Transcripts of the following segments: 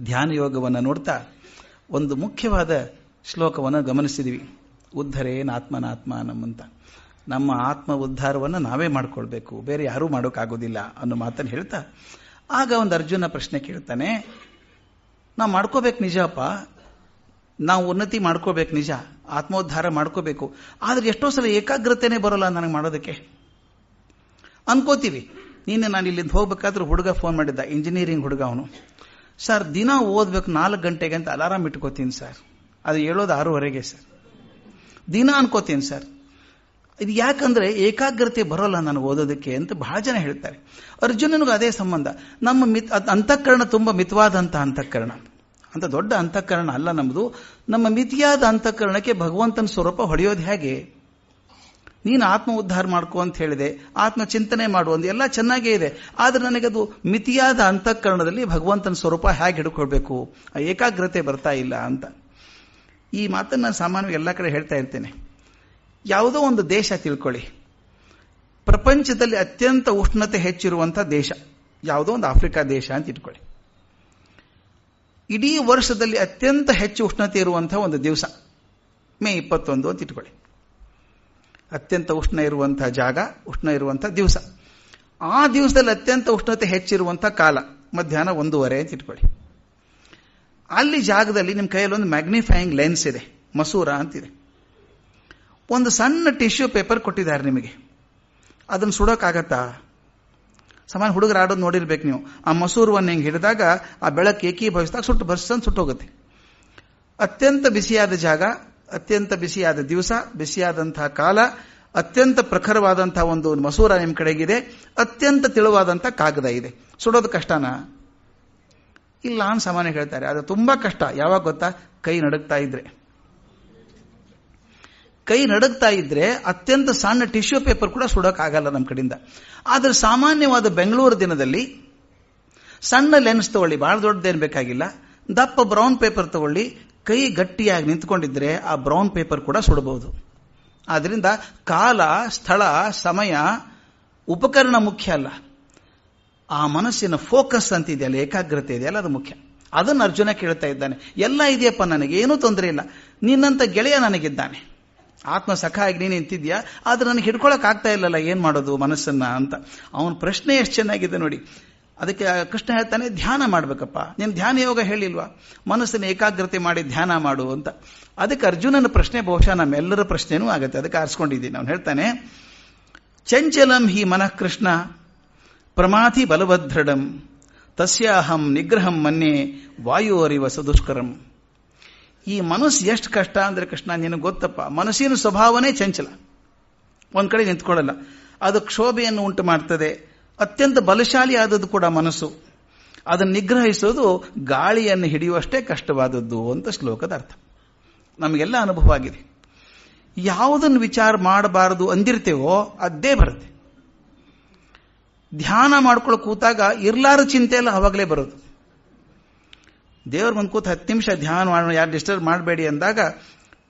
ಧ್ಯಾನ ಯೋಗವನ್ನು ನೋಡ್ತಾ ಒಂದು ಮುಖ್ಯವಾದ ಶ್ಲೋಕವನ್ನು ಗಮನಿಸಿದ್ವಿ. ಉದ್ಧರೇನ್ ಆತ್ಮನಾತ್ಮಾನಂ ಅಂತ. ನಮ್ಮ ಆತ್ಮ ಉದ್ಧಾರವನ್ನು ನಾವೇ ಮಾಡ್ಕೊಳ್ಬೇಕು. ಬೇರೆ ಯಾರೂ ಮಾಡೋಕ್ಕಾಗೋದಿಲ್ಲ ಅನ್ನೋ ಮಾತನ್ನು ಹೇಳ್ತಾ ಆಗ ಒಂದು ಅರ್ಜುನ ಪ್ರಶ್ನೆ ಕೇಳ್ತಾನೆ, ನಾವು ಮಾಡ್ಕೋಬೇಕು ನಿಜಪ್ಪ ನಾವು ಉನ್ನತಿ ಮಾಡ್ಕೋಬೇಕು ನಿಜ. ಆತ್ಮೋದ್ಧಾರ ಮಾಡ್ಕೋಬೇಕು. ಆದ್ರೆ ಎಷ್ಟೋ ಸಲ ಏಕಾಗ್ರತೆನೇ ಬರೋಲ್ಲ ನನಗೆ ಮಾಡೋದಕ್ಕೆ. ಅನ್ಕೋತೀವಿ. ನೀನು ನಾನು ಇಲ್ಲಿಂದ ಹೋಗ್ಬೇಕಾದ್ರೂ ಹುಡುಗ ಫೋನ್ ಮಾಡಿದ್ದ. ಇಂಜಿನಿಯರಿಂಗ್ ಹುಡುಗ ಅವನು. ಸರ್, ದಿನ ಓದ್ಬೇಕು ನಾಲ್ಕು ಗಂಟೆಗೆ ಅಂತ ಅಲಾರಾಮ್ ಇಟ್ಕೋತೀನಿ ಸರ್. ಅದು ಹೇಳೋದು ಆರೂವರೆಗೆ ಸರ್. ದಿನ ಅನ್ಕೋತೀನಿ ಸರ್. ಇದು ಯಾಕಂದ್ರೆ ಏಕಾಗ್ರತೆ ಬರೋಲ್ಲ ನನಗೆ ಓದೋದಕ್ಕೆ ಅಂತ ಬಹಳ ಜನ ಹೇಳ್ತಾರೆ. ಅರ್ಜುನನಿಗೂ ಅದೇ ಸಂಬಂಧ. ನಮ್ಮ ಮಿತ್ ಅಂತಃಕರಣ ತುಂಬ ಮಿತವಾದಂಥ ಅಂತಃಕರಣ. ಅಂತ ದೊಡ್ಡ ಅಂತಃಕರಣ ಅಲ್ಲ ನಮ್ಮದು ನಮ್ಮ ಮಿತಿಯಾದ ಅಂತಃಕರಣಕ್ಕೆ ಭಗವಂತನ ಸ್ವರೂಪ ಹೊಡೆಯೋದು ಹೇಗೆ? ನೀನು ಆತ್ಮ ಉದ್ಧಾರ ಮಾಡ್ಕೋ ಅಂತ ಹೇಳಿದೆ ಆತ್ಮ ಚಿಂತನೆ ಮಾಡು ಅಂದು ಎಲ್ಲ ಚೆನ್ನಾಗೇ ಇದೆ. ಆದ್ರೆ ನನಗದು ಮಿತಿಯಾದ ಅಂತಃಕರಣದಲ್ಲಿ ಭಗವಂತನ ಸ್ವರೂಪ ಹೇಗೆ ಹಿಡ್ಕೊಳ್ಬೇಕು? ಏಕಾಗ್ರತೆ ಬರ್ತಾ ಇಲ್ಲ ಅಂತ. ಈ ಮಾತನ್ನು ನಾನು ಸಾಮಾನ್ಯವಾಗಿ ಎಲ್ಲ ಕಡೆ ಹೇಳ್ತಾ ಇರ್ತೇನೆ. ಯಾವುದೋ ಒಂದು ದೇಶ ತಿಳ್ಕೊಳ್ಳಿ. ಪ್ರಪಂಚದಲ್ಲಿ ಅತ್ಯಂತ ಉಷ್ಣತೆ ಹೆಚ್ಚಿರುವಂಥ ದೇಶ. ಯಾವುದೋ ಒಂದು ಆಫ್ರಿಕಾ ದೇಶ ಅಂತ ಇಟ್ಕೊಳ್ಳಿ. ಇಡೀ ವರ್ಷದಲ್ಲಿ ಅತ್ಯಂತ ಹೆಚ್ಚು ಉಷ್ಣತೆ ಇರುವಂತಹ ಒಂದು ದಿವಸ. ಮೇ ಇಪ್ಪತ್ತೊಂದು ಅಂತ ಇಟ್ಕೊಳ್ಳಿ. ಅತ್ಯಂತ ಉಷ್ಣ ಇರುವಂತಹ ಜಾಗ, ಉಷ್ಣ ಇರುವಂತಹ ದಿವಸ. ಆ ದಿವಸದಲ್ಲಿ ಅತ್ಯಂತ ಉಷ್ಣತೆ ಹೆಚ್ಚಿರುವಂತಹ ಕಾಲ, ಮಧ್ಯಾಹ್ನ ಒಂದೂವರೆ ಅಂತ ಇಟ್ಕೊಳ್ಳಿ. ಅಲ್ಲಿ ಜಾಗದಲ್ಲಿ ನಿಮ್ಮ ಕೈಯಲ್ಲಿ ಒಂದು ಮ್ಯಾಗ್ನಿಫೈಯಿಂಗ್ ಲೆನ್ಸ್ ಇದೆ, ಮಸೂರ ಅಂತಿದೆ. ಒಂದು ಸಣ್ಣ ಟಿಶ್ಯೂ ಪೇಪರ್ ಕೊಟ್ಟಿದ್ದಾರೆ ನಿಮಗೆ. ಅದನ್ನು ಸುಡೋಕ್ಕಾಗತ್ತಾ? ಸಮಾನ ಹುಡುಗರು ಆಡೋದು ನೋಡಿರ್ಬೇಕು ನೀವು. ಆ ಮಸೂರವನ್ನು ಹಿಂಗೆ ಹಿಡಿದಾಗ ಆ ಬೆಳಕು ಏಕೀಭವಿಸಿದಾಗ ಸುಟ್ಟು, ಬರ್ಸ್ ಸುಟ್ಟು ಹೋಗುತ್ತೆ ಅತ್ಯಂತ ಬಿಸಿಯಾದ ಜಾಗ ಅತ್ಯಂತ ಬಿಸಿಯಾದ ದಿವಸ ಬಿಸಿಯಾದಂತಹ ಕಾಲ, ಅತ್ಯಂತ ಪ್ರಖರವಾದಂತಹ ಒಂದು ಮಸೂರ ನಿಮ್ಮ ಕಡೆಗಿದೆ, ಅತ್ಯಂತ ತೆಳುವಾದಂತಹ ಕಾಗದ ಇದೆ. ಸುಡೋದು ಕಷ್ಟನಾ? ಇಲ್ಲ ಅಂತ ಸಾಮಾನ್ಯ ಹೇಳ್ತಾರೆ, ಅದು ತುಂಬಾ ಕಷ್ಟ. ಯಾವಾಗ ಗೊತ್ತಾ? ಕೈ ನಡುಗ್ತಾ ಇದ್ರೆ. ಕೈ ನಡುಗ್ತಾ ಇದ್ರೆ ಅತ್ಯಂತ ಸಣ್ಣ ಟಿಶ್ಯೂ ಪೇಪರ್ ಕೂಡ ಸುಡೋಕ್ಕಾಗಲ್ಲ ನಮ್ಮ ಕಡೆಯಿಂದ. ಆದ್ರೆ ಸಾಮಾನ್ಯವಾದ ಬೆಂಗಳೂರು ದಿನದಲ್ಲಿ ಸಣ್ಣ ಲೆನ್ಸ್ ತಗೊಳ್ಳಿ ಬಹಳ ದೊಡ್ಡದೇನು ಬೇಕಾಗಿಲ್ಲ. ದಪ್ಪ ಬ್ರೌನ್ ಪೇಪರ್ ತಗೊಳ್ಳಿ ಕೈ ಗಟ್ಟಿಯಾಗಿ ನಿಂತ್ಕೊಂಡಿದ್ರೆ ಆ ಬ್ರೌನ್ ಪೇಪರ್ ಕೂಡ ಸುಡಬಹುದು. ಆದ್ರಿಂದ ಕಾಲ, ಸ್ಥಳ, ಸಮಯ ಉಪಕರಣ ಮುಖ್ಯ ಅಲ್ಲ. ಆ ಮನಸ್ಸಿನ ಫೋಕಸ್ ಅಂತಿದೆಯಲ್ಲ, ಏಕಾಗ್ರತೆ ಇದೆಯಲ್ಲ, ಅದು ಮುಖ್ಯ. ಅದನ್ನು ಅರ್ಜುನ ಕೇಳ್ತಾ ಇದ್ದಾನೆ. ಎಲ್ಲ ಇದೆಯಪ್ಪ ನನಗೆ, ಏನೂ ತೊಂದರೆ ಇಲ್ಲ. ನಿನ್ನಂತ ಗೆಳೆಯ ನನಗಿದ್ದಾನೆ. ಆತ್ಮ ಸಖ ಆಗಿ ನೀನು ನಿಂತಿದ್ಯಾ? ಆದ್ರೆ ನನಗೆ ಹಿಡ್ಕೊಳಕ್ ಆಗ್ತಾ ಇಲ್ಲಲ್ಲ, ಏನ್ ಮಾಡೋದು ಮನಸ್ಸನ್ನ ಅಂತ. ಅವನ ಪ್ರಶ್ನೆ ಎಷ್ಟು ಚೆನ್ನಾಗಿದೆ ನೋಡಿ. ಅದಕ್ಕೆ ಕೃಷ್ಣ ಹೇಳ್ತಾನೆ, ಧ್ಯಾನ ಮಾಡ್ಬೇಕಪ್ಪ. ನೀನು ಧ್ಯಾನ ಯೋಗ ಹೇಳಿಲ್ವಾ? ಮನಸ್ಸನ್ನು ಏಕಾಗ್ರತೆ ಮಾಡಿ ಧ್ಯಾನ ಮಾಡು ಅಂತ. ಅದಕ್ಕೆ ಅರ್ಜುನನ ಪ್ರಶ್ನೆ, ಬಹುಶಃ ನಮ್ಮೆಲ್ಲರ ಪ್ರಶ್ನೆನೂ ಆಗುತ್ತೆ. ಅದಕ್ಕೆ ಆರಿಸ್ಕೊಂಡಿದ್ದೀನಿ. ಅವನು ಹೇಳ್ತಾನೆ, ಚಂಚಲಂ ಹಿ ಮನಃ ಕೃಷ್ಣ ಪ್ರಮಾಥಿ ಬಲಭದ್ರಡಂ, ತಸ್ಯಾಹಂ ನಿಗ್ರಹಂ ಮನ್ನೆ ವಾಯುವರಿವ ಸದುಷ್ಕರಂ. ಈ ಮನಸ್ಸು ಎಷ್ಟು ಕಷ್ಟ ಅಂದ್ರೆ ಕೃಷ್ಣ, ನಿನಗೆ ಗೊತ್ತಪ್ಪ, ಮನಸ್ಸಿನ ಸ್ವಭಾವನೇ ಚಂಚಲ. ಒಂದು ಕಡೆ ನಿಂತ್ಕೊಳ್ಳಲ್ಲ. ಅದು ಕ್ಷೋಭೆಯನ್ನು ಉಂಟು ಮಾಡ್ತದೆ ಅತ್ಯಂತ ಬಲಶಾಲಿ ಆದದ್ದು ಕೂಡ ಮನಸ್ಸು. ಅದನ್ನು ನಿಗ್ರಹಿಸೋದು ಗಾಳಿಯನ್ನು ಹಿಡಿಯುವಷ್ಟೇ ಕಷ್ಟವಾದದ್ದು ಅಂತ ಶ್ಲೋಕದ ಅರ್ಥ. ನಮಗೆಲ್ಲ ಅನುಭವ ಆಗಿದೆ. ಯಾವುದನ್ನು ವಿಚಾರ ಮಾಡಬಾರದು ಅಂದಿರ್ತೇವೋ ಅದೇ ಬರುತ್ತೆ. ಧ್ಯಾನ ಮಾಡ್ಕೊಳ್ಳೋ ಕೂತಾಗ ಇರ್ಲಾರ ಚಿಂತೆ ಎಲ್ಲ ಅವಾಗಲೇ ಬರೋದು. ದೇವ್ರ ಮುಂದೆ ಕೂತು ಹತ್ತು ನಿಮಿಷ ಧ್ಯಾನ ಮಾಡೋಣ ಯಾರು ಡಿಸ್ಟರ್ಬ್ ಮಾಡಬೇಡಿ ಅಂದಾಗ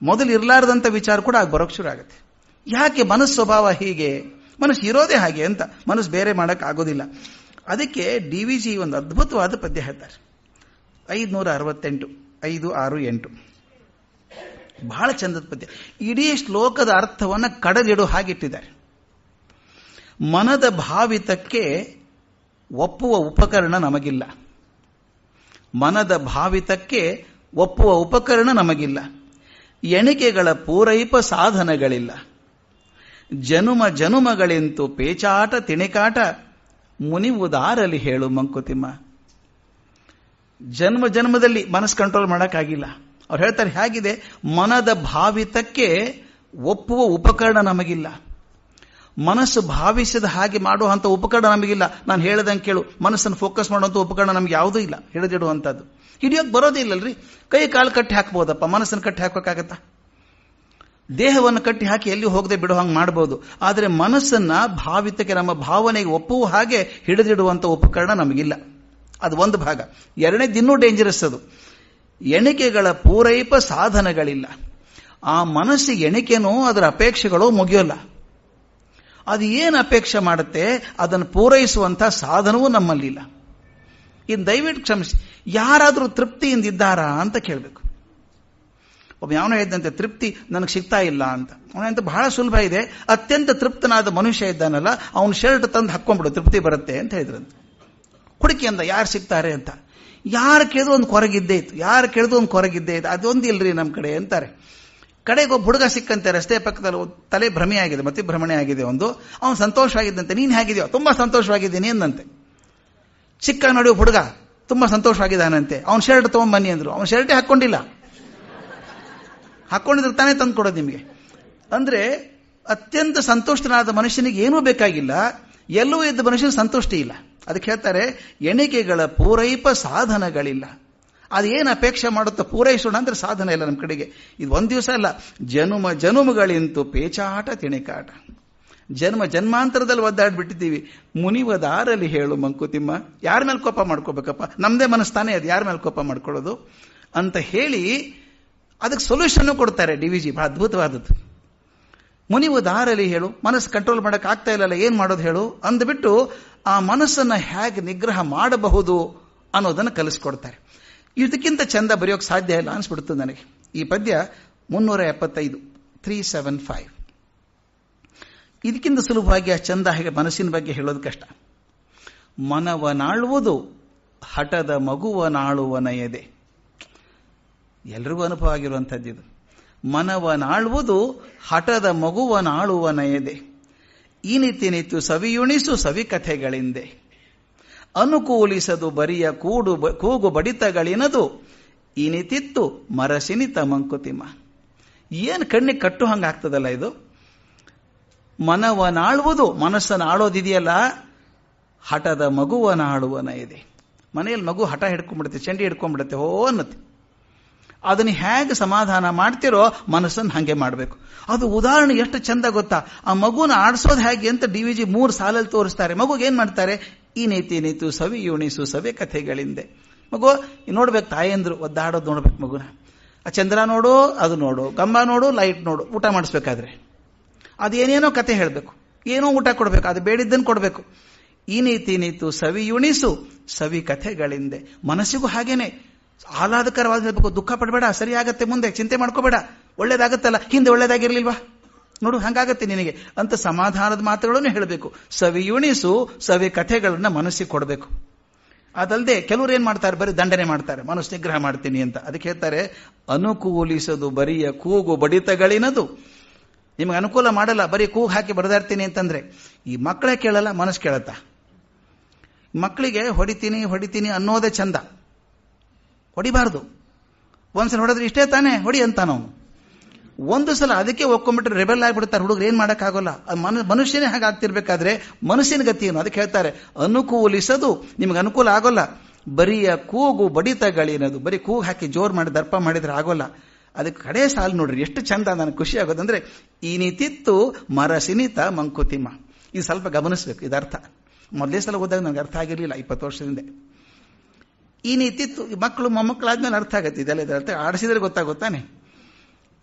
ಮೊದಲು ಇರ್ಲಾರ್ದಂಥ ವಿಚಾರ ಕೂಡ ಆಗ ಬರೋಕ್ ಶುರು ಆಗುತ್ತೆ. ಯಾಕೆ ಮನಸ್ಸು ಸ್ವಭಾವ ಹೀಗೆ? ಮನಸ್ಸು ಇರೋದೇ ಹಾಗೆ ಅಂತ. ಮನಸ್ಸು ಬೇರೆ ಮಾಡೋಕ್ಕಾಗೋದಿಲ್ಲ ಅದಕ್ಕೆ ಡಿ ವಿ ಜಿ ಒಂದು ಅದ್ಭುತವಾದ ಪದ್ಯ ಹೇಳ್ತಾರೆ. ಐದುನೂರ ಅರವತ್ತೆಂಟು ಐದು ಆರು ಎಂಟು. ಬಹಳ ಚಂದದ ಪದ್ಯ. ಇಡೀ ಶ್ಲೋಕದ ಅರ್ಥವನ್ನು ಕಡಲಿಡು ಹಾಗಿಟ್ಟಿದ್ದಾರೆ. ಮನದ ಭಾವಿತಕ್ಕೆ ಒಪ್ಪುವ ಉಪಕರಣ ನಮಗಿಲ್ಲ. ಮನದ ಭಾವಿತಕ್ಕೆ ಒಪ್ಪುವ ಉಪಕರಣ ನಮಗಿಲ್ಲ. ಎಣಿಕೆಗಳ ಪೂರೈಪ ಸಾಧನಗಳಿಲ್ಲ. ಜನುಮ ಜನುಮಗಳೆಂತು ಪೇಚಾಟ ತಿಣಿಕಾಟ, ಮುನಿವುದಾರಲಿ ಹೇಳು ಮಂಕುತಿಮ್ಮ. ಜನ್ಮ ಜನ್ಮದಲ್ಲಿ ಮನಸ್ಸು ಕಂಟ್ರೋಲ್ ಮಾಡೋಕ್ಕಾಗಿಲ್ಲ. ಅವ್ರು ಹೇಳ್ತಾರೆ, ಹೇಗಿದೆ? ಮನದ ಭಾವಿತಕ್ಕೆ ಒಪ್ಪುವ ಉಪಕರಣ ನಮಗಿಲ್ಲ. ಮನಸ್ಸು ಭಾವಿಸಿದ ಹಾಗೆ ಮಾಡುವಂಥ ಉಪಕರಣ ನಮಗಿಲ್ಲ. ನಾನು ಹೇಳ್ದಂಗೆ ಕೇಳು, ಮನಸ್ಸನ್ನು ಫೋಕಸ್ ಮಾಡುವಂಥ ಉಪಕರಣ ನಮ್ಗೆ ಯಾವುದೂ ಇಲ್ಲ ಹಿಡಿದಿಡುವಂಥದ್ದು ಹಿಡಿಯೋಕೆ ಬರೋದೇ ಇಲ್ಲಲ್ರಿ? ಕೈ ಕಾಲು ಕಟ್ಟಿ ಹಾಕ್ಬೋದಪ್ಪ, ಮನಸ್ಸನ್ನು ಕಟ್ಟಿ ಹಾಕೋಕ್ಕಾಗತ್ತಾ ದೇಹವನ್ನು ಕಟ್ಟಿ ಹಾಕಿ ಎಲ್ಲಿ ಹೋಗದೆ ಬಿಡೋ, ಹಂಗೆ ಮಾಡಬಹುದು ಆದರೆ ಮನಸ್ಸನ್ನ ಭಾವಿತಕ್ಕೆ, ನಮ್ಮ ಭಾವನೆಗೆ ಒಪ್ಪುವ ಹಾಗೆ ಹಿಡಿದಿಡುವಂಥ ಉಪಕರಣ ನಮಗಿಲ್ಲ. ಅದು ಒಂದು ಭಾಗ. ಎರಡನೇ ದಿನೂ ಡೇಂಜರಸ್ ಅದು. ಎಣಿಕೆಗಳ ಪೂರೈಪ ಸಾಧನಗಳಿಲ್ಲ. ಆ ಮನಸ್ಸಿಗೆ ಎಣಿಕೆನೋ, ಅದರ ಅಪೇಕ್ಷೆಗಳೋ ಮುಗಿಯೋಲ್ಲ. ಅದು ಏನು ಅಪೇಕ್ಷೆ ಮಾಡುತ್ತೆ, ಅದನ್ನು ಪೂರೈಸುವಂಥ ಸಾಧನವೂ ನಮ್ಮಲ್ಲಿಲ್ಲ. ಇನ್ನು ದಯವಿಟ್ಟು ಕ್ಷಮಿಸಿ. ಯಾರಾದರೂ ತೃಪ್ತಿಯಿಂದ ಇದ್ದಾರಾ ಅಂತ ಕೇಳಬೇಕು. ಒಬ್ಬ ಯಾವನೋ ಇದ್ದಂತೆ ತೃಪ್ತಿ ನನಗೆ ಸಿಗ್ತಾ ಇಲ್ಲ ಅಂತ. ಅವನಂತ ಬಹಳ ಸುಲಭ ಇದೆ. ಅತ್ಯಂತ ತೃಪ್ತನಾದ ಮನುಷ್ಯ ಇದ್ದಾನಲ್ಲ, ಅವನು ಶರ್ಟ್ ತಂದು ಹಾಕೊಂಡ್ಬಿಡು ತೃಪ್ತಿ ಬರುತ್ತೆ ಅಂತ ಹೇಳಿದ್ರಂತೆ. ಹುಡುಕಿ ಅಂದ, ಯಾರು ಸಿಗ್ತಾರೆ ಅಂತ. ಯಾರು ಕೇಳಿದ್ರು ಒಂದು ಕೊರಗಿದ್ದೇ ಇತ್ತು. ಯಾರು ಕೇಳಿದ್ರು ಒಂದು ಕೊರಗಿದ್ದೇ ಇತ್ತು. ಅದೊಂದು ಇಲ್ರಿ ನಮ್ಮ ಕಡೆ ಅಂತಾರೆ. ಕಡೆಗೆ ಒಬ್ಬ ಹುಡುಗ ಸಿಕ್ಕಂತೆ ರಸ್ತೆ ಪಕ್ಕದಲ್ಲಿ ತಲೆ ಭ್ರಮೆ ಆಗಿದೆ ಮತ್ತೆ ಭ್ರಮಣೆ ಆಗಿದೆ ಒಂದು. ಅವನು ಸಂತೋಷವಾಗಿದ್ದಂತೆ, ನೀನು ಹೇಗಿದೆಯೋ? ತುಂಬಾ ಸಂತೋಷವಾಗಿದ್ದೀನಿ ಎಂದಂತೆ ಚಿಕ್ಕ ನೋಡಿ ಹುಡುಗ, ತುಂಬಾ ಸಂತೋಷವಾಗಿದ್ದಾನಂತೆ. ಅವ್ನು ಶರ್ಟ್ ತಗೊಂಬನ್ನಿ ಅಂದ್ರು. ಅವ್ನು ಶರ್ಟೇ ಹಾಕೊಂಡಿಲ್ಲ. ಹಾಕೊಂಡಿದ್ರೆ ತಾನೇ ತಂದು ಕೊಡೋದು ನಿಮಗೆ. ಅಂದ್ರೆ ಅತ್ಯಂತ ಸಂತುಷ್ಟನಾದ ಮನುಷ್ಯನಿಗೆ ಏನೂ ಬೇಕಾಗಿಲ್ಲ ಎಲ್ಲವೂ ಇದ್ದ ಮನುಷ್ಯನ ಸಂತುಷ್ಟಿ ಇಲ್ಲ. ಅದಕ್ಕೆ ಹೇಳ್ತಾರೆ, ಎಣಿಕೆಗಳ ಪೂರೈಪ ಸಾಧನಗಳಿಲ್ಲ. ಅದು ಏನು ಅಪೇಕ್ಷೆ ಮಾಡುತ್ತೋ ಪೂರೈಸೋಣ ಅಂದ್ರೆ ಸಾಧನ ಇಲ್ಲ ನಮ್ಮ ಕಡೆಗೆ. ಇದು ಒಂದು ದಿವಸ ಅಲ್ಲ, ಜನುಮ ಜನುಮಗಳಿಂತು ಪೇಚಾಟ ತಿಣಿಕಾಟ. ಜನ್ಮ ಜನ್ಮಾಂತರದಲ್ಲಿ ಒದ್ದಾಡ್ಬಿಟ್ಟಿದ್ದೀವಿ. ಮುನಿವದಾರಲ್ಲಿ ಹೇಳು ಮಂಕುತಿಮ್ಮ, ಯಾರ ಮೇಲೆ ಕೋಪ ಮಾಡ್ಕೋಬೇಕಪ್ಪ? ನಮ್ದೇ ಮನಸ್ತಾನೆ ಅದು, ಯಾರ ಮೇಲೆ ಕೋಪ ಮಾಡ್ಕೊಳ್ಳೋದು? ಅಂತ ಹೇಳಿ ಅದಕ್ಕೆ ಸೊಲ್ಯೂಷನ್ ಕೊಡ್ತಾರೆ ಡಿ ವಿ ಜಿ, ಬಹಳ ಅದ್ಭುತವಾದದ್ದು. ಮುನಿವು ದಾರಲ್ಲಿ ಹೇಳು, ಮನಸ್ಸು ಕಂಟ್ರೋಲ್ ಮಾಡೋಕೆ ಆಗ್ತಾ ಇಲ್ಲಲ್ಲ, ಏನು ಮಾಡೋದು ಹೇಳು, ಅಂದ್ಬಿಟ್ಟು ಆ ಮನಸ್ಸನ್ನು ಹೇಗೆ ನಿಗ್ರಹ ಮಾಡಬಹುದು ಅನ್ನೋದನ್ನು ಕಲಿಸ್ಕೊಡ್ತಾರೆ. ಇದಕ್ಕಿಂತ ಚಂದ ಬರೆಯೋಕೆ ಸಾಧ್ಯ ಇಲ್ಲ ಅನಿಸ್ಬಿಡ್ತು ನನಗೆ. ಈ ಪದ್ಯ ಮುನ್ನೂರ ಎಪ್ಪತ್ತೈದು ತ್ರೀ ಸೆವೆನ್ ಫೈವ್ ಇದಕ್ಕಿಂತ ಸುಲಭವಾಗಿ ಆ ಚಂದ ಹಾಗೆ ಮನಸ್ಸಿನ ಬಗ್ಗೆ ಹೇಳೋದು ಕಷ್ಟ. ಮನವನಾಳುವುದು ಹಠದ ಮಗುವನಾಳುವನ ಎದೆ ಎಲ್ರಿಗೂ ಅನುಭವ ಆಗಿರುವಂಥದ್ದು ಇದು. ಮನವನಾಳುವುದು ಹಠದ ಮಗುವನಾಳುವನ ಎದೆ ಇನಿತಿನಿತು ಸವಿಯುಣಿಸು ಸವಿಕಥೆಗಳಿಂದೆ. ಅನುಕೂಲಿಸದು ಬರಿಯ ಕೂಡು ಕೂಗು ಬಡಿತಗಳಿನದು ಇನಿತಿತ್ತು ಮರಸಿನಿತ ಮಂಕುತಿಮ್ಮ. ಏನು ಕಣ್ಣಿಗೆ ಕಟ್ಟು ಹಂಗಾಗ್ತದಲ್ಲ ಇದು? ಮನವನಾಳುವುದು ಮನಸ್ಸನ್ನು ಆಳೋದಿದೆಯಲ್ಲ ಹಠದ ಮಗುವನಾಳುವನ ಇದೆ ಮನೆಯಲ್ಲಿ ಮಗು ಹಠ ಹಿಡ್ಕೊಂಡ್ಬಿಡುತ್ತೆ, ಚಂಡಿ ಹಿಡ್ಕೊಂಡ್ಬಿಡುತ್ತೆ, ಹೋ ಅನ್ನತ್ತೆ. ಅದನ್ನ ಹೇಗೆ ಸಮಾಧಾನ ಮಾಡ್ತಿರೋ ಮನಸ್ಸನ್ನು ಹಾಗೆ ಮಾಡಬೇಕು. ಅದು ಉದಾಹರಣೆ ಎಷ್ಟು ಚಂದ ಗೊತ್ತಾ? ಆ ಮಗುನ ಆಡಿಸೋದು ಹೇಗೆ ಅಂತ ಡಿ ವಿ ಜಿ ಮೂರು ಸಾಲಲ್ಲಿ ತೋರಿಸ್ತಾರೆ. ಮಗುಗೆ ಏನು ಮಾಡ್ತಾರೆ? ಈ ನೀತಿ ನೀತು ಸವಿ ಯೋಣಿಸು ಸವಿ ಕಥೆಗಳಿಂದೆ. ಮಗು ನೋಡ್ಬೇಕು ತಾಯಂದ್ರು, ಒದ್ದಾಡೋದು ನೋಡ್ಬೇಕು ಮಗುನ. ಆ ಚಂದ್ರ ನೋಡು, ಅದು ನೋಡು. ಗಂಬ ನೋಡು, ಲೈಟ್ ನೋಡು. ಊಟ ಮಾಡಿಸ್ಬೇಕಾದ್ರೆ. ಅದೇನೇನೋ ಕತೆ ಹೇಳಬೇಕು. ಏನೋ ಊಟ ಕೊಡಬೇಕು. ಅದು ಬೇಡಿದ್ದನ್ನು ಕೊಡಬೇಕು. ಈ ನೀತಿ ನೀತು ಸವಿ ಯುಣಿಸು ಸವಿ ಕಥೆಗಳಿಂದೆ. ಮನಸ್ಸಿಗೂ ಹಾಗೇನೆ. ಆಹ್ಲಾದಕರವಾದ ದುಃಖ ಪಡಬೇಡ ಸರಿ ಆಗತ್ತೆ ಮುಂದೆ ಚಿಂತೆ ಮಾಡ್ಕೋಬೇಡ. ಒಳ್ಳೇದಾಗತ್ತಲ್ಲ, ಹಿಂದೆ ಒಳ್ಳೇದಾಗಿರ್ಲಿಲ್ವಾ? ನೋಡು, ಹಂಗಾಗತ್ತೆ ನಿನಗೆ. ಅಂತ ಸಮಾಧಾನದ ಮಾತುಗಳನ್ನು ಹೇಳಬೇಕು. ಸವಿ ಯುಣಿಸು, ಸವಿ ಕಥೆಗಳನ್ನ ಮನಸ್ಸಿಗೆ ಕೊಡಬೇಕು. ಅದಲ್ಲದೆ ಕೆಲವರು ಏನ್ ಮಾಡ್ತಾರೆ, ಬರೀ ದಂಡನೆ ಮಾಡ್ತಾರೆ. ಮನಸ್ಸು ನಿಗ್ರಹ ಮಾಡ್ತೀನಿ ಅಂತ. ಅದಕ್ಕೆ ಹೇಳ್ತಾರೆ, ಅನುಕೂಲಿಸದು ಬರಿಯ ಕೂಗು ಬಡಿತಗಳಿನದು. ನಿಮಗೆ ಅನುಕೂಲ ಮಾಡಲ್ಲ, ಬರೀ ಕೂಗು ಹಾಕಿ ಬಡದಾಡ್ತೀನಿ ಅಂತಂದ್ರೆ, ಈ ಮಕ್ಕಳೇ ಕೇಳಲ್ಲ, ಮನಸ್ಸು ಕೇಳತ್ತ? ಮಕ್ಕಳಿಗೆ ಹೊಡಿತೀನಿ ಹೊಡಿತೀನಿ ಅನ್ನೋದೇ ಚಂದ. ಹೊಡಿಬಾರ್ದು. ಒಂದ್ಸಲ ಹೊಡೆದ್ರೆ ಇಷ್ಟೇ ತಾನೇ? ಹೊಡಿ ಅಂತಾನವನು ಒಂದು ಸಲ ಅದಕ್ಕೆ ಒಕ್ಕೊಂಬಿಟ್ರೆ ರೆಬೆಲ್ ಆಗಿಬಿಡ್ತಾರೆ ಹುಡುಗರು ಏನು ಮಾಡೋಕ್ಕಾಗಲ್ಲ. ಮನ, ಮನುಷ್ಯನೇ ಹಾಗೆ ಆಗ್ತಿರ್ಬೇಕಾದ್ರೆ ಮನುಷ್ಯನ ಗತಿ ಏನು ಅದಕ್ಕೆ ಹೇಳ್ತಾರೆ. ಅನುಕೂಲಿಸದು. ನಿಮ್ಗೆ ಅನುಕೂಲ ಆಗೋಲ್ಲ. ಬರಿಯ ಕೂಗು ಬಡಿತಗಳೇನದು ಬರೀ ಕೂಗು ಹಾಕಿ ಜೋರು ಮಾಡಿ ದರ್ಪ ಮಾಡಿದ್ರೆ ಆಗೋಲ್ಲ. ಅದಕ್ಕೆ ಕಡೆ ಸಾಲು ನೋಡ್ರಿ. ಎಷ್ಟು ಚಂದ ನನಗೆ ಖುಷಿ ಆಗೋದಂದ್ರೆ ಈ ನೀತಿತ್ತು ಮರ ಸಿನಿತ ಮಂಕುತಿಮ್ಮ ಇದು ಸ್ವಲ್ಪ ಗಮನಿಸ್ಬೇಕು. ಇದರ್ಥ. ಮೊದಲೇ ಸಲ ಹೋದಾಗ ನನಗೆ ಅರ್ಥ ಆಗಿರಲಿಲ್ಲ, ಇಪ್ಪತ್ತು ವರ್ಷದಿಂದ. ಈ ನೀತಿತ್ತು ಮಕ್ಕಳು ಮೊಮ್ಮಕ್ಕಳಾದ್ಮೇಲೆ ಅರ್ಥ ಆಗತ್ತೆ, ಇದೆಲ್ಲ ಇದರ ಅರ್ಥ. ಆಡಿಸಿದ್ರೆ ಗೊತ್ತಾಗುತ್ತಾನೆ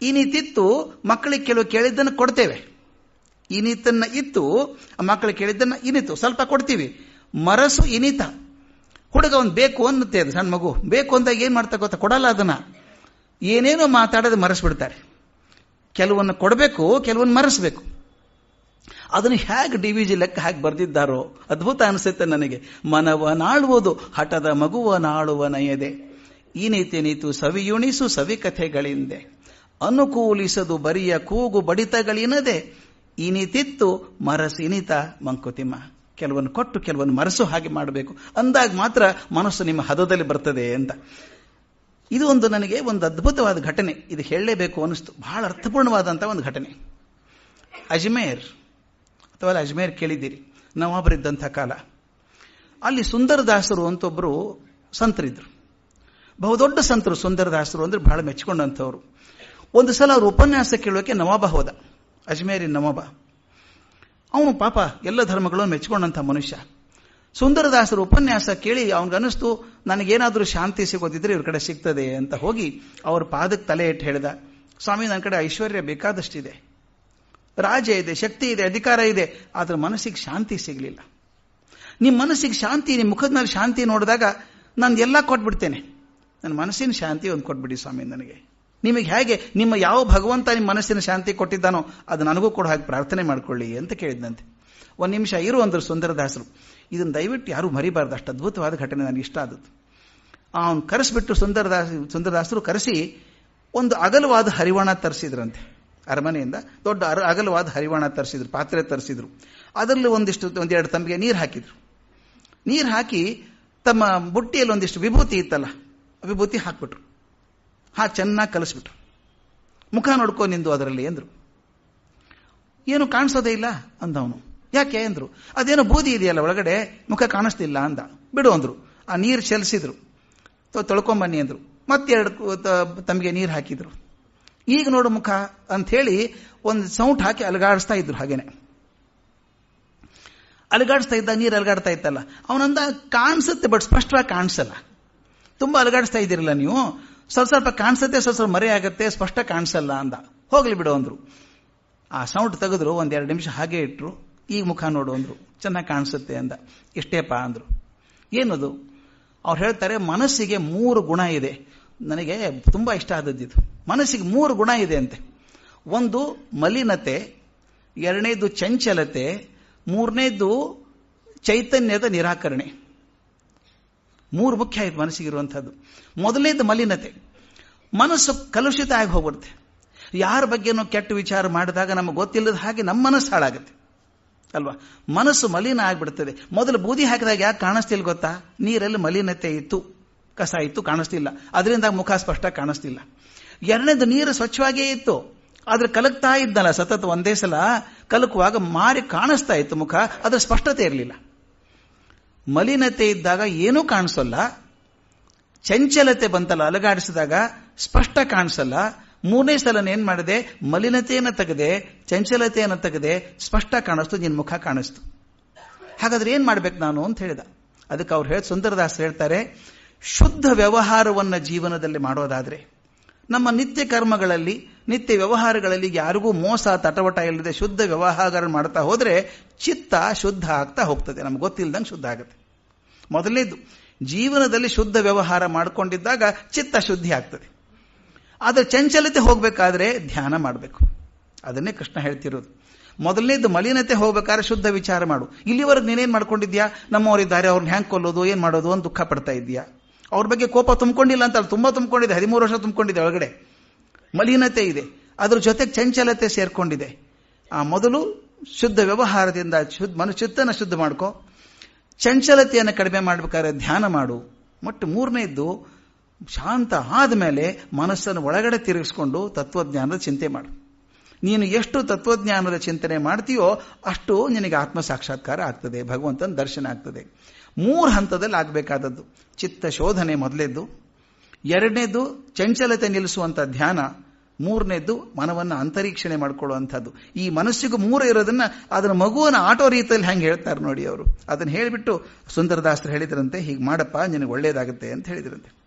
ಈ ನೀತಿತ್ತು, ಮಕ್ಕಳಿಗೆ ಕೆಲವು ಕೇಳಿದ್ದನ್ನು ಕೊಡ್ತೇವೆ. ಈ ನೀತನ್ನ ಇತ್ತು ಮಕ್ಕಳು ಕೇಳಿದ್ದನ್ನ ಇನಿತು ಸ್ವಲ್ಪ ಕೊಡ್ತೀವಿ. ಮರಸು ಇನಿತ ಹುಡುಗ ಒಂದು ಬೇಕು ಅನ್ನುತ್ತೆ ಅದು ಸಣ್ಣ ಮಗು. ಬೇಕು ಅಂದಾಗ ಏನು ಮಾಡ್ತಾ ಗೊತ್ತಾ? ಕೊಡಲ್ಲ ಅದನ್ನ. ಏನೇನೋ ಮಾತಾಡೋದು ಮರೆಸ್ಬಿಡ್ತಾರೆ. ಕೆಲವನ್ನು ಕೊಡಬೇಕು, ಕೆಲವನ್ನ ಮರೆಸ್ಬೇಕು. ಅದನ್ನು ಹೇಗೆ ಡಿ ವಿ ಜಿ ಲೆಕ್ಕ ಹಾಕಿ ಬರೆದಿದ್ದಾರೋ ಅದ್ಭುತ ಅನಿಸುತ್ತೆ ನನಗೆ. ಮನವನಾಳುವುದು ಹಠದ ಮಗುವನಾಳುವನ ನಯದೆ. ಈ ನೀತಿ ನೀತು ಸವಿಯುಣಿಸು ಸವಿ ಕಥೆಗಳಿಂದೆ. ಅನುಕೂಲಿಸದು ಬರಿಯ ಕೂಗು ಬಡಿತಗಳಿನದೆ. ಈ ನೀತಿತ್ತು ಮರಸಿನಿತ ಮಂಕುತಿಮ್ಮ. ಕೆಲವನ್ನು ಕೊಟ್ಟು ಕೆಲವನ್ನು ಮರಸು ಹಾಗೆ ಮಾಡಬೇಕು. ಅಂದಾಗ ಮಾತ್ರ ಮನಸ್ಸು ನಿಮ್ಮ ಹದದಲ್ಲಿ ಬರ್ತದೆ ಅಂತ. ಇದು ಒಂದು ನನಗೆ ಒಂದು ಅದ್ಭುತವಾದ ಘಟನೆ. ಇದು ಹೇಳಲೇಬೇಕು ಅನಿಸ್ತು ಬಹಳ ಅರ್ಥಪೂರ್ಣವಾದಂಥ ಒಂದು ಘಟನೆ. ಅಜ್ಮೇರ್ ಅಥವಾ ಅಜ್ಮೇರ್ ಕೇಳಿದ್ದೀರಿ, ನವಾಬರಿದ್ದಂಥ ಕಾಲ. ಅಲ್ಲಿ ಸುಂದರದಾಸರು ಅಂತ ಒಬ್ಬರು ಸಂತರಿದ್ರು. ಬಹುದೊಡ್ಡ ಸಂತರು ಸುಂದರದಾಸರು ಅಂದ್ರೆ ಬಹಳ ಮೆಚ್ಚಿಕೊಂಡಂಥವ್ರು. ಒಂದು ಸಲ ಅವರು ಉಪನ್ಯಾಸ ಕೇಳೋಕೆ ನವಾಬ ಹೋದ, ಅಜ್ಮೇರಿನ ನವಾಬ. ಅವನು ಪಾಪ ಎಲ್ಲ ಧರ್ಮಗಳನ್ನು ಮೆಚ್ಚಿಕೊಂಡಂಥ ಮನುಷ್ಯ. ಸುಂದರದಾಸರು ಉಪನ್ಯಾಸ ಕೇಳಿ ಅವನಿಗನ್ನಿಸ್ತು, ನನಗೇನಾದರೂ ಶಾಂತಿ ಸಿಗೋದಿದ್ರೆ ಇವ್ರ ಕಡೆ ಸಿಗ್ತದೆ ಅಂತ ಹೋಗಿ ಅವ್ರ ಪಾದಕ್ಕೆ ತಲೆ ಇಟ್ಟು ಹೇಳಿದ, ಸ್ವಾಮಿ ನನ್ನ ಕಡೆ ಐಶ್ವರ್ಯ ಬೇಕಾದಷ್ಟಿದೆ. ರಾಜ್ಯ ಇದೆ, ಶಕ್ತಿ ಇದೆ, ಅಧಿಕಾರ ಇದೆ, ಆದ್ರೆ ಮನಸ್ಸಿಗೆ ಶಾಂತಿ ಸಿಗಲಿಲ್ಲ. ನಿಮ್ಮ ಮನಸ್ಸಿಗೆ ಶಾಂತಿ ನಿಮ್ಮ ಮುಖದ ಮೇಲೆ ಶಾಂತಿ ನೋಡಿದಾಗ ನಾನು ಎಲ್ಲ ಕೊಟ್ಬಿಡ್ತೇನೆ. ನನ್ನ ಮನಸ್ಸಿನ ಶಾಂತಿ ಒಂದು ಕೊಟ್ಬಿಡಿ ಸ್ವಾಮಿ ನನಗೆ. ನಿಮಗೆ ಹೇಗೆ, ನಿಮ್ಮ ಯಾವ ಭಗವಂತ ನಿಮ್ಮ ಮನಸ್ಸಿನ ಶಾಂತಿ ಕೊಟ್ಟಿದ್ದಾನೋ ಅದು ನನಗೂ ಕೂಡ ಹಾಗೆ ಪ್ರಾರ್ಥನೆ ಮಾಡ್ಕೊಳ್ಳಿ ಅಂತ ಕೇಳಿದ್ದಂತೆ ಒಂದು ನಿಮಿಷ ಇರು ಅಂದರು ಸುಂದರದಾಸರು. ಇದನ್ನು ದಯವಿಟ್ಟು ಯಾರೂ ಮರಿಬಾರ್ದು, ಅಷ್ಟು ಅದ್ಭುತವಾದ ಘಟನೆ ನನಗೆ ಇಷ್ಟ ಆದದ್ದು. ಅವನು ಕರೆಸಿಬಿಟ್ಟು ಸುಂದರದಾಸ, ಸುಂದರದಾಸರು ಕರೆಸಿ ಒಂದು ಅಗಲವಾದ ಹರಿವಾಣ ತರಿಸಿದ್ರಂತೆ. ಅರಮನೆಯಿಂದ ದೊಡ್ಡ ಅರ ಅಗಲವಾದ ಹರಿವಾಣ ತರಿಸಿದ್ರು, ಪಾತ್ರೆ ತರಿಸಿದ್ರು. ಅದರಲ್ಲಿ ಒಂದಿಷ್ಟು, ಒಂದೆರಡು ತಂಬಿಗೆ ನೀರು ಹಾಕಿದ್ರು. ನೀರು ಹಾಕಿ ತಮ್ಮ ಬುಟ್ಟಿಯಲ್ಲಿ ಒಂದಿಷ್ಟು ವಿಭೂತಿ ಇತ್ತಲ್ಲ ವಿಭೂತಿ ಹಾಕ್ಬಿಟ್ರು. ಹಾ ಚೆನ್ನಾಗಿ ಕಲಿಸ್ಬಿಟ್ರು. ಮುಖ ನೋಡ್ಕೊ ನಿಂದು ಅದರಲ್ಲಿ ಅಂದ್ರು ಏನು ಕಾಣಿಸೋದೇ ಇಲ್ಲ ಅಂದವನು. ಯಾಕೆ ಅಂದ್ರು ಅದೇನೋ ಬೂದಿ ಇದೆಯಲ್ಲ ಒಳಗಡೆ, ಮುಖ ಕಾಣಿಸ್ತಿಲ್ಲ ಅಂದ. ಬಿಡು ಅಂದ್ರು. ಆ ನೀರು ಚೆಲ್ಸಿದ್ರು. ತೊಳ್ಕೊಂಬನ್ನಿ ಅಂದ್ರು. ಮತ್ತೆರಡು ತಮಗೆ ನೀರು ಹಾಕಿದ್ರು. ಈಗ ನೋಡು ಮುಖ ಅಂತ ಹೇಳಿ ಒಂದು ಸೌಂಟ್ ಹಾಕಿ ಅಲಗಾಡಿಸ್ತಾ ಇದ್ರು ಹಾಗೇನೆ. ಅಲಗಾಡಿಸ್ತಾ ಇದ್ದ ನೀರು ಅಲಗಾಡ್ತಾ ಇತ್ತಲ್ಲ. ಅವನಂದ ಕಾಣಿಸುತ್ತೆ ಬಟ್ ಸ್ಪಷ್ಟವಾಗಿ ಕಾಣಿಸಲ್ಲ. ತುಂಬಾ ಅಲಗಾಡಿಸ್ತಾ ಇದ್ದೀರಲ್ಲ ನೀವು? ಸ್ವಲ್ಪ ಸ್ವಲ್ಪ ಕಾಣಿಸುತ್ತೆ, ಸ್ವಲ್ಪ ಸ್ವಲ್ಪ ಮರೆ ಆಗುತ್ತೆ, ಸ್ಪಷ್ಟ ಕಾಣಿಸಲ್ಲ ಅಂದ. ಹೋಗ್ಲಿ ಬಿಡು ಅಂದ್ರು. ಆ ಸೌಂಡ್ ತೆಗೆದ್ರು ಒಂದೆರಡು ನಿಮಿಷ ಹಾಗೆ ಇಟ್ರು. ಈಗ ಮುಖ ನೋಡು ಅಂದ್ರು. ಚೆನ್ನಾಗಿ ಕಾಣಿಸುತ್ತೆ ಅಂದ. ಇಷ್ಟೇಪಾ ಅಂದ್ರು. ಏನದು? ಅವ್ರು ಹೇಳ್ತಾರೆ, ಮನಸ್ಸಿಗೆ ಮೂರು ಗುಣ ಇದೆ. ನನಗೆ ತುಂಬ ಇಷ್ಟ ಆದದ್ದಿದು ಮನಸ್ಸಿಗೆ ಮೂರು ಗುಣ ಇದೆ ಅಂತೆ. ಒಂದು, ಮಲಿನತೆ, ಎರಡನೇದು ಚಂಚಲತೆ, ಮೂರನೇದು ಚೈತನ್ಯದ ನಿರಾಕರಣೆ. ಮೂರು ಮುಖ್ಯ ಆಯ್ತು ಮನಸ್ಸಿಗಿರುವಂಥದ್ದು ಮೊದಲನೇದು ಮಲಿನತೆ. ಮನಸ್ಸು ಕಲುಷಿತ ಆಗಿ ಹೋಗ್ಬಿಡುತ್ತೆ. ಯಾರ ಬಗ್ಗೆನೂ ಕೆಟ್ಟ ವಿಚಾರ ಮಾಡಿದಾಗ ನಮಗೆ ಗೊತ್ತಿಲ್ಲದ ಹಾಗೆ ನಮ್ಮ ಮನಸ್ಸು ಹಾಳಾಗುತ್ತೆ. ಅಲ್ವಾ? ಮನಸ್ಸು ಮಲಿನ ಆಗಿಬಿಡ್ತದೆ. ಮೊದಲು ಬೂದಿ ಹಾಕಿದಾಗ ಯಾಕೆ ಕಾಣಿಸ್ತಿಲ್ಲ ಗೊತ್ತಾ? ನೀರಲ್ಲಿ ಮಲಿನತೆ ಇತ್ತು. ಕಸ ಇತ್ತು, ಕಾಣಿಸ್ತಿಲ್ಲ. ಅದರಿಂದ ಮುಖ ಸ್ಪಷ್ಟ ಕಾಣಿಸ್ತಿಲ್ಲ. ಎರಡನೇದು, ನೀರು ಸ್ವಚ್ಛವಾಗಿಯೇ ಇತ್ತು. ಆದ್ರೆ ಕಲಕ್ತಾ ಇದ್ದಲ್ಲ, ಸತತ ಒಂದೇ ಸಲ ಕಲಕುವಾಗ ಮಾರಿ ಕಾಣಿಸ್ತಾ ಇತ್ತು ಮುಖ, ಅದರ ಸ್ಪಷ್ಟತೆ ಇರಲಿಲ್ಲ. ಮಲಿನತೆ ಇದ್ದಾಗ ಏನೂ ಕಾಣಿಸಲ್ಲ. ಚಂಚಲತೆ ಬಂತಲ್ಲ, ಅಲಗಾಡಿಸಿದಾಗ ಸ್ಪಷ್ಟ ಕಾಣಿಸಲ್ಲ. ಮೂರನೇ ಸಲ ಏನ್ ಮಾಡಿದೆ? ಮಲಿನತೆಯನ್ನು ತೆಗೆದೆ, ಚಂಚಲತೆಯನ್ನು ತೆಗೆದೆ ಸ್ಪಷ್ಟ ಕಾಣಿಸ್ತು ನಿನ್ನ ಮುಖ ಕಾಣಿಸ್ತು. ಹಾಗಾದ್ರೆ ಏನ್ ಮಾಡ್ಬೇಕು ನಾನು ಅಂತ ಹೇಳಿದ. ಅದಕ್ಕೆ ಅವ್ರು ಹೇಳಿ, ಸುಂದರದಾಸ್ ಹೇಳ್ತಾರೆ ಶುದ್ಧ ವ್ಯವಹಾರವನ್ನು ಜೀವನದಲ್ಲಿ ಮಾಡೋದಾದರೆ, ನಮ್ಮ ನಿತ್ಯ ಕರ್ಮಗಳಲ್ಲಿ, ನಿತ್ಯ ವ್ಯವಹಾರಗಳಲ್ಲಿ ಯಾರಿಗೂ ಮೋಸ, ತಟವಟ ಇಲ್ಲದೆ ಶುದ್ಧ ವ್ಯವಹಾರ ಮಾಡ್ತಾ ಹೋದರೆ ಚಿತ್ತ ಶುದ್ಧ ಆಗ್ತಾ ಹೋಗ್ತದೆ. ನಮ್ಗೆ ಗೊತ್ತಿಲ್ಲದಂಗೆ ಶುದ್ಧ ಆಗುತ್ತೆ. ಮೊದಲನೇದು ಜೀವನದಲ್ಲಿ ಶುದ್ಧ ವ್ಯವಹಾರ ಮಾಡಿಕೊಂಡಿದ್ದಾಗ ಚಿತ್ತ ಶುದ್ಧಿ ಆಗ್ತದೆ. ಆದರೆ ಚಂಚಲತೆ ಹೋಗಬೇಕಾದ್ರೆ ಧ್ಯಾನ ಮಾಡಬೇಕು. ಅದನ್ನೇ ಕೃಷ್ಣ ಹೇಳ್ತಿರೋದು. ಮೊದಲನೇದು ಮಲಿನತೆ ಹೋಗ್ಬೇಕಾದ್ರೆ ಶುದ್ಧ ವಿಚಾರ ಮಾಡು. ಇಲ್ಲಿವರೆಗೆ ನೀನೇನು ಮಾಡ್ಕೊಂಡಿದ್ಯಾ? ನಮ್ಮವರಿದ್ದಾರೆ ಅವ್ರನ್ನ ಹ್ಯಾಂಗ್ ಕೊಲ್ಲೋದು, ಏನು ಮಾಡೋದು ಅಂತ ದುಃಖ ಪಡ್ತಾ ಇದೆಯಾ ಅವ್ರ ಬಗ್ಗೆ ಕೋಪ ತುಂಬಿಕೊಂಡಿಲ್ಲ ಅಂತ ತುಂಬ ತುಂಬಿಕೊಂಡಿದೆ, ಹದಿಮೂರು ವರ್ಷ ತುಂಬಿಕೊಂಡಿದೆ ಒಳಗಡೆ. ಮಲಿನತೆ ಇದೆ, ಅದ್ರ ಜೊತೆಗೆ ಚಂಚಲತೆ ಸೇರ್ಕೊಂಡಿದೆ. ಆ ಮೊದಲು ಶುದ್ಧ ವ್ಯವಹಾರದಿಂದ ಶುದ್ಧ ಮನು ಚಿತ್ತನ ಶುದ್ಧ ಮಾಡ್ಕೋ. ಚಂಚಲತೆಯನ್ನು ಕಡಿಮೆ ಮಾಡಬೇಕಾದ್ರೆ ಧ್ಯಾನ ಮಾಡು. ಮತ್ತು ಮೂರನೇದ್ದು ಶಾಂತ ಆದಮೇಲೆ ಮನಸ್ಸನ್ನು ಒಳಗಡೆ ತಿರುಗಿಸ್ಕೊಂಡು ತತ್ವಜ್ಞಾನದ ಚಿಂತೆ ಮಾಡು. ನೀನು ಎಷ್ಟು ತತ್ವಜ್ಞಾನದ ಚಿಂತನೆ ಮಾಡ್ತೀಯೋ ಅಷ್ಟು ನಿನಗೆ ಆತ್ಮ ಸಾಕ್ಷಾತ್ಕಾರ ಆಗ್ತದೆ, ಭಗವಂತನ ದರ್ಶನ ಆಗ್ತದೆ. ಮೂರು ಹಂತದಲ್ಲಿ ಆಗಬೇಕಾದದ್ದು. ಚಿತ್ತ ಶೋಧನೆ ಮೊದಲೇದ್ದು. ಎರಡನೇದು ಚಂಚಲತೆ ನಿಲ್ಲಿಸುವಂಥ ಧ್ಯಾನ. ಮೂರನೇದ್ದು ಮನವನ್ನು ಅಂತರೀಕ್ಷಣೆ ಮಾಡ್ಕೊಳ್ಳುವಂಥದ್ದು. ಈ ಮನಸ್ಸಿಗೂ ಮೂರು ಇರೋದನ್ನ ಅದನ್ನ ಮಗುವನ್ನು ಆಟೋ ರೀತಿಯಲ್ಲಿ ಹೆಂಗೆ ಹೇಳ್ತಾರೆ ನೋಡಿ ಅವರು. ಅದನ್ನು ಹೇಳಿಬಿಟ್ಟು ಸುಂದರದಾಸ್ತ್ರ ಹೇಳಿದ್ರಂತೆ, ಹೀಗೆ ಮಾಡಪ್ಪ, ನಿನಗೆ ಒಳ್ಳೇದಾಗುತ್ತೆ ಅಂತ ಹೇಳಿದ್ರಂತೆ.